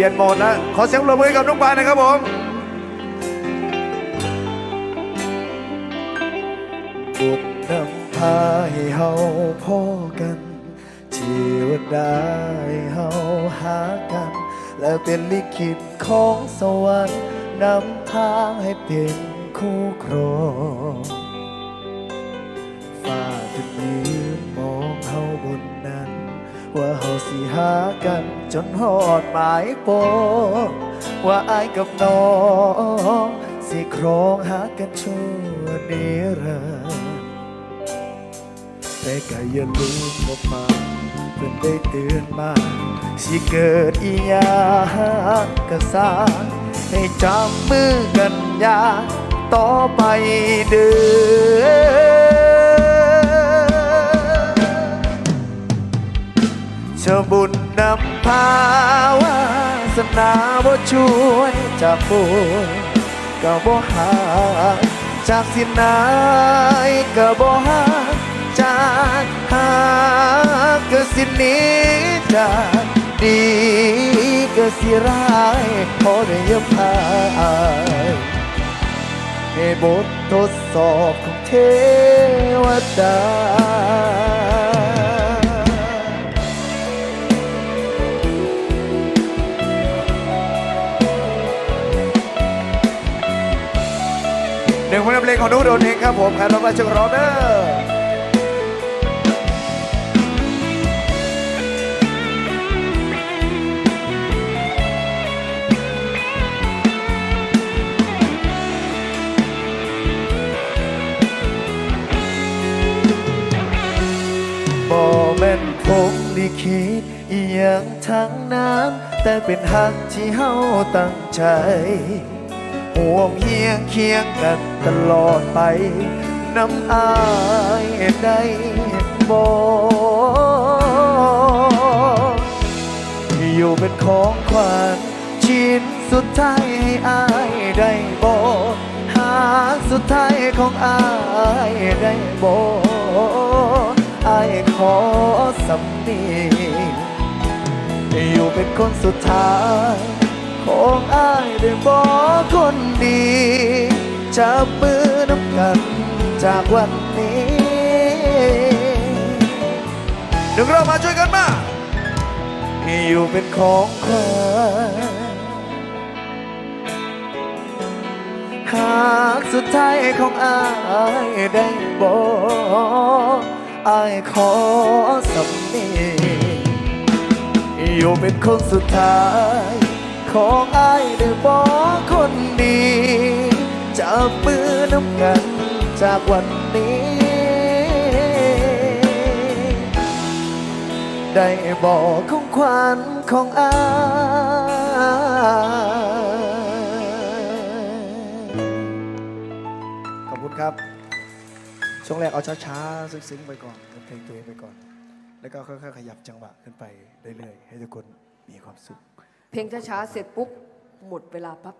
ปลี่ยนโหมดแล้ว ขอเสียงปรบมือกับน้องปานนะครับผมบุญนำพาให้เฮาพ่อกัน ชีวิตได้เฮาหากัน และเป็นลิขิตของสวรรค์นำทางให้เป็นคู่ครองฟ้าถึงยืน ว่าเฮาสิหากัน จนหอดหมายปองว่าอายกับน้อง สิครองหากันชั่วนิรันดร์แต่ก็อย่าลืมบอกมาเพื่อนได้เตือนมา สิเกิดอีหยังก็สร้างให้จับมือกันย่างต่อไปเด้อ จ้าบุญนำพาวาสนาบ่ช่วยจากบุญก็บ่หาจากสินนายก็บ่หาจากหาก็สิหนี้จากดีก็สิร้ายพอได้ยพายให้บททดสอบของเทวดา ลงานเลงของนุ๊กโดนเองครับผมครับเรามาชมรอเด้อบ่แม่นผมลิขิตอีหยังทั้งนั้น แต่เป็นหักที่เฮาตั้งใจ ห่วงเฮียงเคียงกันตลอดไปน้ำอายได้บอกอยู่เป็นของขวัญชิ้นสุดท้ายให้อายได้บอกหาสุดท้ายของอายได้บอกอายขอสำเนีอยู่เป็นคนสุดท้ายของอายได้บอก คนดีจับมือน้ำกันจากวันนี้หนึ่งเรามาช่วยกันมาอยู่เป็นของขวัญหากสุดท้ายของอายได้บอกอายขอสำเนีอยู่เป็นคนสุดท้าย ของอายได้บอกคนดีจับมือน้ำกันจากวันนี้ ได้บอกของขวัญของอายขอบคุณครับ ช่วงแรกเอาช้าๆซึ้งๆไปก่อนเป็นเพลงตัวเองไปก่อน แล้วก็ค่อยๆขยับจังหวะขึ้นไปเรื่อยๆให้ทุกคนมีความสุข เพลงช้าๆเสร็จปุ๊บหมดเวลาปั๊บ